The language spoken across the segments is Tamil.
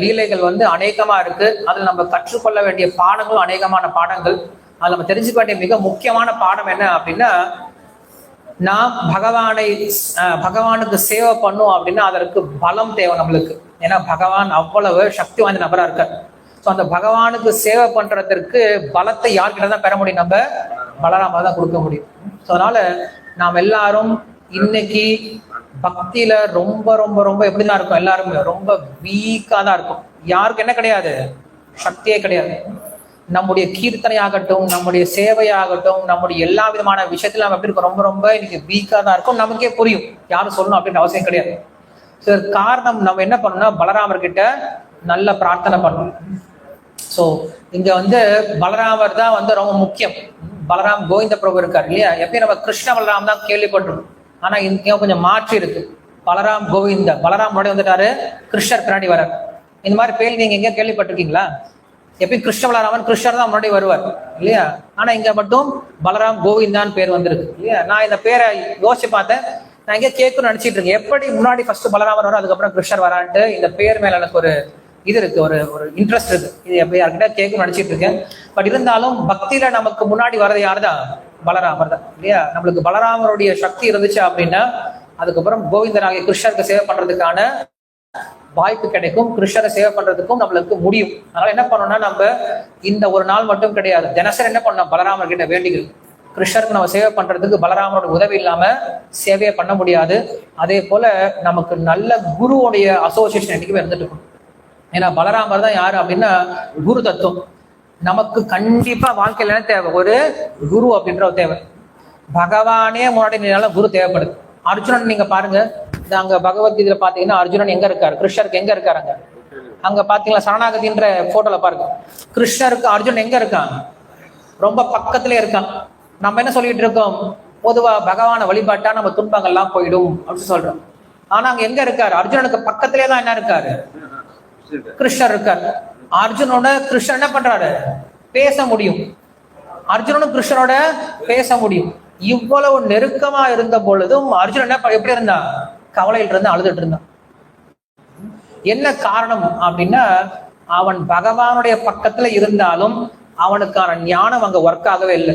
லீலைகள் வந்து அநேகமா இருக்கு. அதுல நம்ம கற்றுக்கொள்ள வேண்டிய பாடங்களும் அநேகமான பாடங்கள். அதுல நம்ம தெரிஞ்சுக்க வேண்டிய மிக முக்கியமான பாடம் என்ன அப்படின்னா நாம் பகவானை பகவானுக்கு சேவை பண்ணும் அப்படின்னா அதற்கு பலம் தேவை நம்மளுக்கு. ஏன்னா பகவான் அவ்வளவு சக்தி வாய்ந்த நபரா இருக்கார். ஸோ அந்த பகவானுக்கு சேவை பண்றதற்கு பலத்தை யார்கிட்ட தான் பெற முடியும் நம்ம? பலராம தான் கொடுக்க முடியும். ஸோ அதனால நாம் எல்லாரும் இன்னைக்கு பக்தியில ரொம்ப ரொம்ப ரொம்ப எப்படிதான் இருக்கும் எல்லாருமே? ரொம்ப வீக்கா தான் இருக்கும். யாருக்கும் என்ன கிடையாது? சக்தியே கிடையாது. நம்முடைய கீர்த்தனை ஆகட்டும் நம்முடைய சேவையாகட்டும் நம்முடைய எல்லா விதமான விஷயத்துல நம்ம எப்படி இருக்கோம்? ரொம்ப ரொம்ப இன்னைக்கு வீக்கா தான் இருக்கும். நமக்கே புரியும். யாரும் சொல்லணும் அப்படின்ற அவசியம் கிடையாது. ஸோ காரணம் நம்ம என்ன பண்ணணும்னா பலராமர் கிட்ட நல்ல பிரார்த்தனை பண்ணணும். ஸோ இங்க வந்து பலராமர் தான் வந்து ரொம்ப முக்கியம். பலராம் கோவிந்த பிரபு இருக்கார் இல்லையா? எப்பயும் நம்ம கிருஷ்ண பலராம் தான் கேள்விப்பட்டிருக்கோம் ஆனால் இங்கே கொஞ்சம் மாற்றி இருக்கு? பலராம் கோவிந்த பலராம் முன்னாடி வந்துட்டாரு கிருஷ்ணர் பின்னாடி வரார். இந்த மாதிரி பேர் நீங்கள் எங்க கேள்விப்பட்டிருக்கீங்களா? எப்பயும் கிருஷ்ண பலராமன் கிருஷ்ணர் தான் முன்னாடி வருவார் இல்லையா? ஆனா இங்க மட்டும் பலராம் கோவிந்தான்னு பேர் வந்திருக்கு இல்லையா? நான் இந்த பேரை யோசிச்சு பார்த்தேன். நான் எங்க கேட்கணும்னு நினைச்சிட்டு இருக்கேன். எப்படி முன்னாடி ஃபர்ஸ்ட் பலராமர் வரும் அதுக்கப்புறம் கிருஷ்ணர் வரான்ட்டு இந்த பேர் மேல எனக்கு ஒரு இது இருக்கு ஒரு ஒரு இன்ட்ரெஸ்ட் இருக்கு. இது எப்படி யார்கிட்ட கேட்கணும்னு நினைச்சிட்டு இருக்கேன். பட் இருந்தாலும் பக்தியில நமக்கு முன்னாடி வர்றது யாருதான்? பலராமர் தான் இல்லையா? நம்மளுக்கு பலராமருடைய சக்தி இருந்துச்சு அப்படின்னா அதுக்கப்புறம் கோவிந்தனாகிய கிருஷ்ணருக்கு சேவை பண்றதுக்கான வாய்ப்பு கிடைக்கும். கிருஷ்ணரை சேவை பண்றதுக்கும் நம்மளுக்கு முடியும். அதனால என்ன பண்ணோம்னா நம்ம இந்த ஒரு நாள் மட்டும் கிடையாது தினசரி என்ன பண்ணோம் பலராமர் கிட்ட வேண்டிகள். கிருஷ்ணருக்கு நம்ம சேவை பண்றதுக்கு பலராமரோட உதவி இல்லாம சேவையை பண்ண முடியாது. அதே போல நமக்கு நல்ல குருவுடைய அசோசியேஷன் என்னைக்குமே இருந்துட்டு இருக்கும் ஏன்னா பலராமர் தான் யாரு அப்படின்னா குரு தத்துவம். நமக்கு கண்டிப்பா வாழ்க்கையில என்ன தேவை? ஒரு குரு அப்படின்ற ஒரு தேவை. பகவானே முன்னாடி நின்னால குரு தேவைப்படுது. அர்ஜுனன் நீங்க பாருங்க. அங்க பகவத்கீதையில பாத்தீங்கன்னா அர்ஜுனன் எங்க இருக்காரு? கிருஷ்ணருக்கு எங்க இருக்காருங்க அங்க? பாத்தீங்களா? சரணாகதின்ற போட்டோல பாருங்க. கிருஷ்ணருக்கு அர்ஜுன் எங்க இருக்கான் ரொம்ப பக்கத்திலே இருக்கான் நம்ம என்ன சொல்லிட்டு இருக்கோம்? பொதுவா பகவானை வழிபாட்டா நம்ம துன்பங்கள்லாம் போயிடும் அப்படின்னு சொல்றோம். ஆனா அங்க எங்க இருக்காரு? அர்ஜுனனுக்கு பக்கத்திலே தான் என்ன இருக்காரு? கிருஷ்ணர் இருக்கார். அர்ஜுனோட கிருஷ்ணன் என்ன பண்றாரு? பேச முடியும். அர்ஜுனனும் கிருஷ்ணனோட பேச முடியும். இவ்வளவு நெருக்கமா இருந்த பொழுதும் அர்ஜுனன் என்ன எப்படி இருந்தான்? கவலையில் இருந்து அழுதுட்டு இருந்தான். என்ன காரணம் அப்படின்னா அவன் பகவானுடைய பக்கத்துல இருந்தாலும் அவனுக்கான ஞானம் அங்க ஒர்க் ஆகவே இல்லை.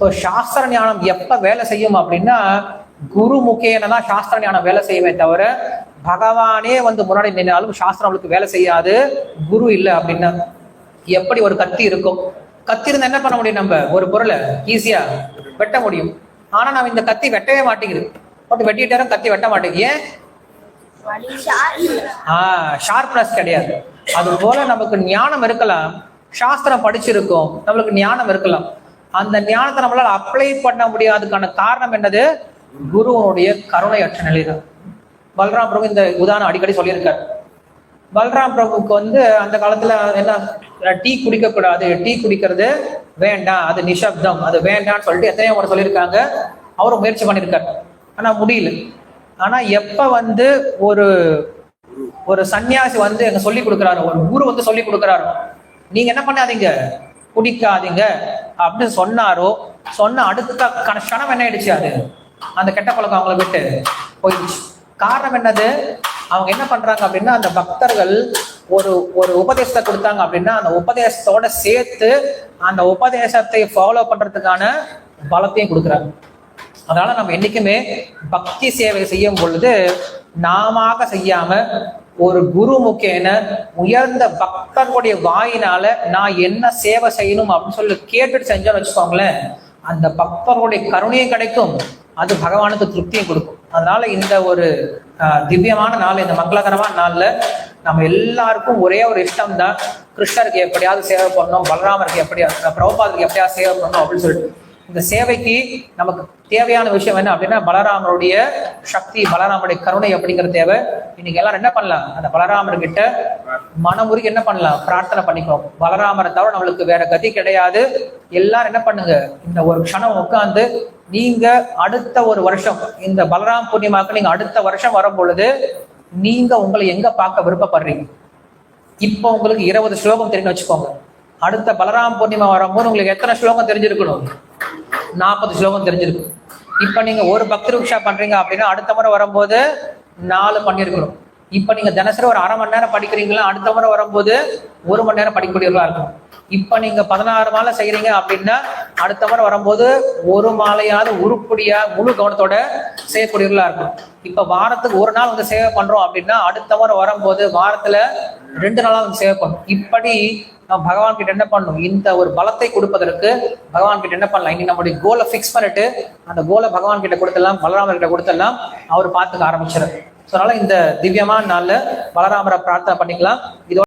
ஸோ சாஸ்திர ஞானம் எப்ப வேலை செய்யும் அப்படின்னா குரு முகேன தான் சாஸ்திர ஞானம் வேலை செய்யவே தவிர பகவானே வந்து முன்னாடி நின்னாலும் சாஸ்திரம் அவளுக்கு வேலை செய்யாது. குரு இல்லை அப்படின்னா எப்படி ஒரு கத்தி இருக்கும்? கத்தி இருந்தா என்ன பண்ண முடியும் நம்ம? ஒரு பொருளை ஈஸியா வெட்ட முடியும். ஆனா நம்ம இந்த கத்தி வெட்டவே மாட்டேங்குது. போட்டு வெட்டிட்டாரும் கத்தி வெட்ட மாட்டேங்குது. ஏன்? ஆஹ் ஷார்ப்னஸ் கிடையாது. அது போல நமக்கு ஞானம் இருக்கலாம். சாஸ்திரம் படிச்சிருக்கோம். நம்மளுக்கு ஞானம் இருக்கலாம். அந்த ஞானத்தை நம்மளால அப்ளை பண்ண முடியாததுக்கான காரணம் என்னது? குருவனுடைய கருணையற்ற நிலைதான் பல்ராம் பிரபு இந்த உதாரணம் அடிக்கடி சொல்லியிருக்காரு. பல்ராம் பிரபுக்கு வந்து அந்த காலத்துல என்ன டீ குடிக்க கூடாது டீ குடிக்கிறது வேண்டாம். அது நிசப்தம் அது வேண்டாம்னு சொல்லிட்டு எத்தனையோ முறை சொல்லியிருக்காங்க. அவரும் முயற்சி பண்ணியிருக்காரு. ஆனா முடியல. ஆனா எப்ப வந்து ஒரு ஒரு சன்னியாசி வந்து எங்க சொல்லி கொடுக்குறாரு ஒரு குரு வந்து சொல்லி கொடுக்குறாரு நீங்க என்ன பண்ணாதீங்க. குடிக்காதீங்க. அப்படின்னு சொன்னாரோ சொன்ன அடுத்த கணம் என்ன ஆயிடுச்சு அது? அந்த கெட்ட பழக்கம் அவங்கள விட்டு போயிடுச்சு. காரணம் என்னது? அவங்க என்ன பண்றாங்க அப்படின்னா அந்த பக்தர்கள் ஒரு ஒரு உபதேசத்தை கொடுத்தாங்க அப்படின்னா அந்த உபதேசத்தோட சேர்த்து அந்த உபதேசத்தை ஃபாலோ பண்றதுக்கான பலத்தையும் கொடுக்குறாங்க. அதனால நம்ம என்னைக்குமே பக்தி சேவை செய்யும் பொழுது நாமாக செய்யாம ஒரு குரு முக்கேன உயர்ந்த பக்தர்களுடைய வாயினால நான் என்ன சேவை செய்யணும் அப்படின்னு சொல்லி கேட்டுட்டு செஞ்சோன்னு வச்சுக்கோங்களேன் அந்த பக்தர்களுடைய கருணையும் கிடைக்கும். அது பகவானுக்கு திருப்தியும் கொடுக்கும். அதனால இந்த ஒரு திவ்யமான நாள் இந்த மங்களகரமான நாளில் நம்ம எல்லாருக்கும் ஒரே ஒரு இஷ்டம் தான் கிருஷ்ணருக்கு எப்படியாவது சேவை பண்ணணும் பலராமருக்கு எப்படியாவது பிரபுபாதருக்கு எப்படியாவது சேவை பண்ணணும் அப்படின்னு சொல்லிட்டு. இந்த சேவைக்கு நமக்கு தேவையான விஷயம் என்ன அப்படின்னா பலராமருடைய சக்தி பலராமருடைய கருணை அப்படிங்கிற தேவை. இன்னைக்கு எல்லாரும் என்ன பண்ணலாம்? அந்த பலராமர் கிட்ட மனமுருகி என்ன பண்ணலாம்? பிரார்த்தனை பண்ணிக்கணும். பலராமரை தவிர நம்மளுக்கு வேற கதி கிடையாது. எல்லாரும் என்ன பண்ணுங்க? இந்த ஒரு க்ஷணம் உட்காந்து நீங்க அடுத்த ஒரு வருஷம் இந்த பலராம் பூர்ணிமாக்கு நீங்க அடுத்த வருஷம் வரும் பொழுது நீங்க உங்களை எங்க பார்க்க விருப்பப்படுறீங்க? இப்போ உங்களுக்கு இருபது ஸ்லோகம் தெரிஞ்சு வச்சுக்கோங்க. அடுத்த பலராம் பூர்ணிமா வரும்போது உங்களுக்கு எத்தனை ஸ்லோகம் தெரிஞ்சிருக்கணும்? நாற்பது ஸ்லோகம் தெரிஞ்சிருக்கும் இப்போ நீங்கள் ஒரு பக்தி ரிக்ஷா பண்ணுறீங்க அப்படின்னா அடுத்த முறை வரும்போது நாலு பண்ணியிருக்கிறோம் இப்போ நீங்கள் தினசரி ஒரு அரை மணி நேரம் படிக்கிறீங்களா அடுத்த முறை வரும்போது ஒரு மணி நேரம் படிக்கக்கூடியவர்களாக இருக்கும் இப்போ நீங்கள் பதினாறு மாலை செய்கிறீங்க அப்படின்னா அடுத்த முறை வரும்போது ஒரு மாலையாவது உருப்படியாக முழு கவனத்தோட செய்யக்கூடியவர்களாக இருக்கும் இப்போ வாரத்துக்கு ஒரு நாள் வந்து சேவை பண்ணுறோம் அப்படின்னா அடுத்த முறை வரும்போது வாரத்தில் ரெண்டு நாளாக வந்து சேவை பண்ணும் இப்படி நம்ம பகவான் கிட்ட என்ன பண்ணணும்? இந்த ஒரு பலத்தை கொடுப்பதற்கு பகவான் கிட்ட என்ன பண்ணலாம்? இன்னைக்கு நம்மளுடைய கோலை ஃபிக்ஸ் பண்ணிட்டு அந்த கோலை பகவான் கிட்ட கொடுத்துடலாம் பலராமர் கிட்ட கொடுத்துடலாம் அவர் பார்த்துக்க ஆரம்பிச்சிடும் ஸோ அதனால இந்த திவ்யமான நாள்ல பலராமரை பிரார்த்தனை பண்ணிக்கலாம். இதோட